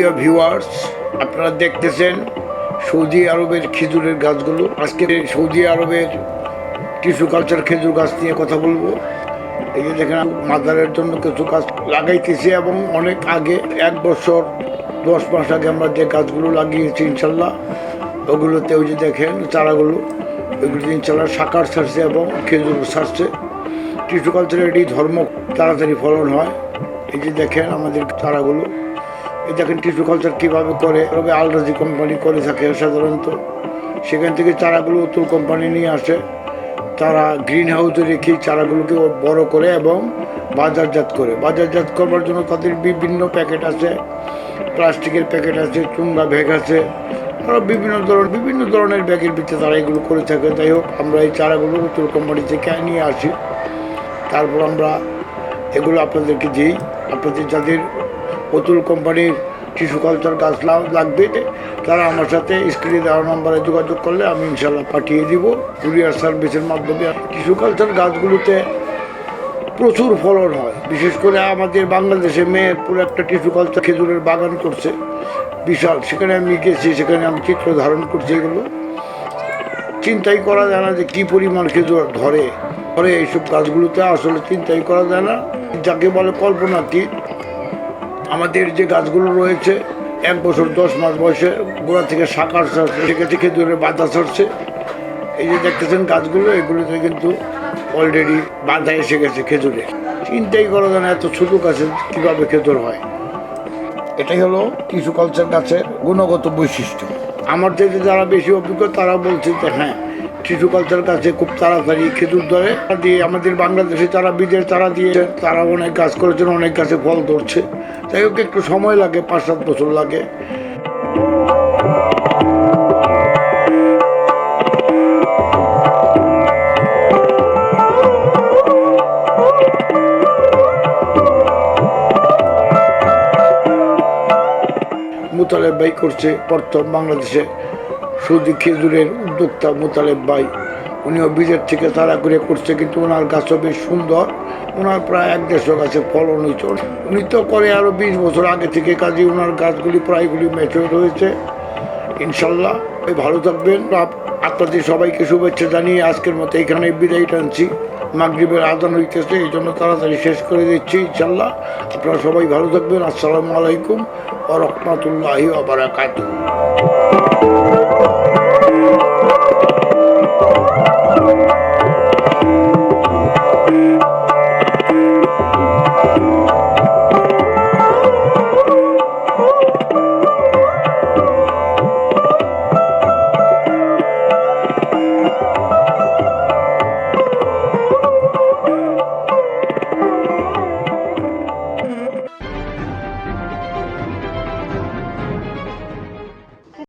প্রিয় ভিউয়ার্স আপনারা দেখতেছেন সৌদি আরবের খেজুরের গাছগুলো। আজকে সৌদি আরবের টিস্যু কালচার খেজুর গাছ নিয়ে কথা বলব। এই যে দেখেন, মাদারের জন্য কিছু গাছ লাগাইতেছি এবং অনেক আগে, এক বছর, দশ মাস আগে আমরা যে গাছগুলো লাগিয়েছি ইনশাল্লাহ, ওগুলোতে ওই যে দেখেন চারাগুলো, ওইগুলো ইনশাল্লাহ সাকার ছাড়ছে এবং খেজুর ছাড়ছে। টিস্যু কালচারের এটি ধর্ম, তাড়াতাড়ি ফলন হয়। এই যে দেখেন আমাদের চারাগুলো। দেখেন টিস্যু কালচার কীভাবে করে তবে আলরাজি কোম্পানি করে থাকে সাধারণত। সেখান থেকে চারাগুলো অতুল কোম্পানি নিয়ে আসে। তারা গ্রিন হাউসে রেখে চারাগুলোকে বড় করে এবং বাজারজাত করে। বাজারজাত করবার জন্য তাদের বিভিন্ন প্যাকেট আছে। প্লাস্টিকের প্যাকেট আছে, চুঙ্গা ব্যাগ আছে। আরও বিভিন্ন ধরনের বিভিন্ন ধরনের ব্যাগের ভিতরে তারা এগুলো করে থাকে। যাই হোক, আমরা এই চারাগুলো অতুল কোম্পানি থেকে নিয়ে আসি। তারপর আমরা এগুলো আপনাদেরকে দিই। আপনাদের যাদের অতুল কোম্পানির টিস্যু কালচার গাছ লাগবে তারা আমার সাথে স্ক্রিনে দেওয়া নম্বরে যোগাযোগ করলে আমি ইনশাল্লাহ পাঠিয়ে দিব। কুরিয়ার সার্ভিসের মাধ্যমে টিস্যু কালচার গাছগুলোতে প্রচুর ফলন হয়। বিশেষ করে আমাদের বাংলাদেশে মেহেরপুর একটা টিস্যু কালচার খেজুরের বাগান করছে। বিশাল। সেখানে আমি গেছি, সেখানে আমি চিত্র ধারণ করছি এগুলো। চিন্তাই করা যায় না যে কী পরিমাণ খেজুর ধরে। ধরে এইসব গাছগুলোতে আসলে চিন্তাই করা যায় না। যাকে বলে কল্পনাতীত আমাদের যে গাছগুলো রয়েছে, এক বছর দশ মাস বয়সে গোড়া থেকে শাকার ছাড়ছে সেক্ষেত্রে খেজুরের বাধা ছাড়ছে এই যে দেখতেছেন গাছগুলো, এগুলোতে কিন্তু অলরেডি বাধা এসে গেছে খেজুরে। চিন্তাই করা যায় এত ছোটো গাছে কীভাবে খেজুর হয়। এটাই হলো টিস্যু কালচার গাছের গুণগত বৈশিষ্ট্য। আমার থেকে যারা বেশি অভিজ্ঞ, তারা বলছে যে হ্যাঁ টিস্যু কালচার গাছে খুব তাড়াতাড়ি খেজুর ধরে। দিয়ে আমাদের বাংলাদেশে যারা বীজের তারা দিয়ে, তারা অনেক গাছ করেছেন, অনেক গাছে ফল ধরছে। তাই হোক, একটু সময় লাগে, পাঁচ সাত বছর লাগে। মোতালেব ভাই করছে প্রথম বাংলাদেশে। সৌদি খেজুরের উদ্যোক্তা মোতালেব ভাই, উনিও বীজের থেকে তারা করে করছে, কিন্তু ওনার গাছও বেশ সুন্দর। ওনার প্রায় এক দেড়শো গাছে ফলন হয়েছে। উনি তো করে আরও বিশ বছর আগে থেকে কাজে ওনার গাছগুলি প্রায়গুলি ম্যাচিওর হয়েছে। ইনশাল্লাহ, ভালো থাকবেন। আপ- আপনাদের সবাইকে শুভেচ্ছা জানিয়ে আজকের মতো এখানে বিদায় টানছি। মাগরীবের আদান হইতেছে, এই জন্য তাড়াতাড়ি শেষ করে দিচ্ছি ইনশাল্লাহ আপনারা সবাই ভালো থাকবেন। আসসালামু আলাইকুম ও রহমতুল্লাহি আবরাকাতুহ